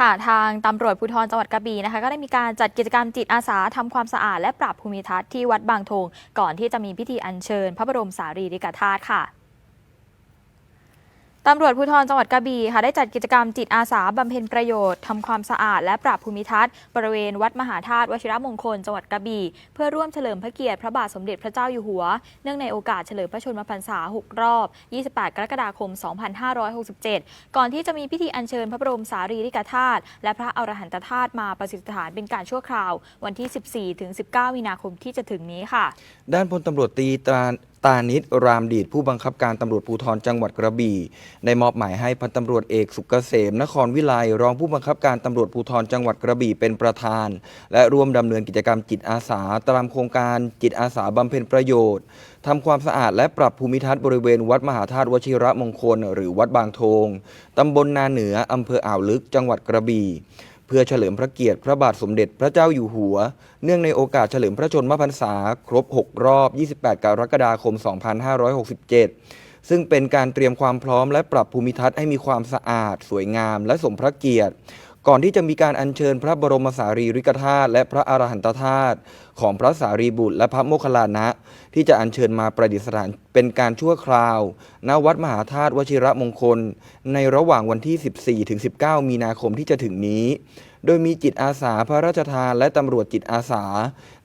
ค่ะทางตำรวจภูธรจังหวัดกระบี่นะคะ ก็ได้มีการจัดกิจกรรมจิตอาสาทำความสะอาดและปรับภูมิทัศน์ที่วัดบางทงก่อนที่จะมีพิธีอัญเชิญ พระบรมสารีริกธาตุค่ะ ตำรวจภูธรจังหวัดกระบี่ค่ะได้จัดกิจกรรมจิตอาสาบำเพ็ญประโยชน์ทำความสะอาดและปรับภูมิทัศน์บริเวณวัดมหาธาตุวชิรมงคลจังหวัดกระบี่เพื่อร่วมเฉลิมพระเกียรติพระบาทสมเด็จพระเจ้าอยู่หัว เนื่องในโอกาสเฉลิมพระชนมพรรษา 6 รอบ 28 กรกฎาคม 2567 ก่อนที่จะมีพิธีอัญเชิญพระบรมสารีริกธาตุและพระอรหันตธาตุมาประสิทธิฐานเป็นการชั่วคราว วันที่ 14ถึง19 มีนาคมที่จะถึงนี้ค่ะ ด้านพลตำรวจตรีตรา ตานิตรามดีดผู้บังคับการตำรวจภูธรจังหวัดกระบี่ได้มอบหมายให้พันตำรวจเอกสุกเกษมนครวิไลรองผู้บังคับการตำรวจภูธรจังหวัดกระบี่เป็นประธาน และร่วมดำเนินกิจกรรมจิตอาสาตามโครงการจิตอาสาบำเพ็ญประโยชน์ทำความสะอาดและปรับภูมิทัศน์บริเวณวัดมหาธาตุวชิระมงคล หรือวัดบางโทงตำบลนาเหนืออำเภออ่าวลึกจังหวัดกระบี่ เพื่อเฉลิมพระเกียรติพระบาทสมเด็จพระเจ้าอยู่หัว เนื่องในโอกาสเฉลิมพระชนมพรรษา ครบ 6 รอบ 28 กรกฎาคม 2567 ซึ่งเป็นการเตรียมความพร้อมและปรับภูมิทัศน์ให้มีความสะอาด สวยงาม และสมพระเกียรติ ก่อนที่จะมีการอัญเชิญพระบรมสารีริกธาตุและพระอรหันตธาตุของพระสารีบุตรและพระโมคคัลลานะ ที่จะอัญเชิญมาประดิษฐานเป็นการชั่วคราว ณวัดมหาธาตุวชิระมงคล ในระหว่างวันที่ 14-19 มีนาคมที่จะถึงนี้ โดยมีจิตอาสาพระราชทานและตำรวจจิตอาสา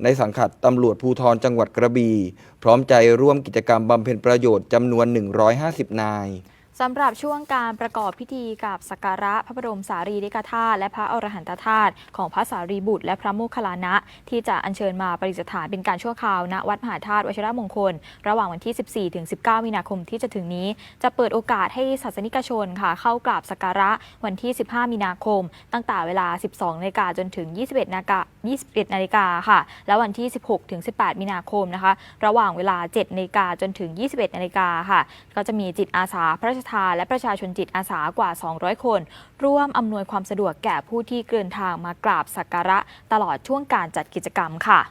ในสังกัดตำรวจภูธรจังหวัดกระบี่พร้อมใจร่วมกิจกรรมบำเพ็ญประโยชน์จำนวน 150 นาย สำหรับช่วงการประกอบพิธีกับสักการะพระบรมสารีริกธาตุและพระอรหันตธาตุของพระสารีบุตร และพระโมคคัลลานะ ที่จะอัญเชิญมาประดิษฐานเป็นการชั่วคราวณวัดมหาธาตุวชิรมงคล ระหว่างวันที่ 14ถึง19 มีนาคมที่จะถึงนี้ จะเปิดโอกาสให้ศาสนิกชนค่ะ เข้ากราบสักการะวันที่ 15 มีนาคม ตั้งแต่เวลา 12นาฬิกาจนถึง 21นาฬิกา21นาฬิกาค่ะ และวันที่ 16ถึง18 มีนาคมนะคะ ระหว่างเวลา7นาฬิกาจนถึง 21นาฬิกาค่ะ ก็จะมีจิตอาสาพระราชทาและประชาชนจิตอาสากว่า 200 คน ร่วมอำนวยความสะดวกแก่ผู้ที่เดินทางมากราบสักการะตลอดช่วงการจัดกิจกรรมค่ะ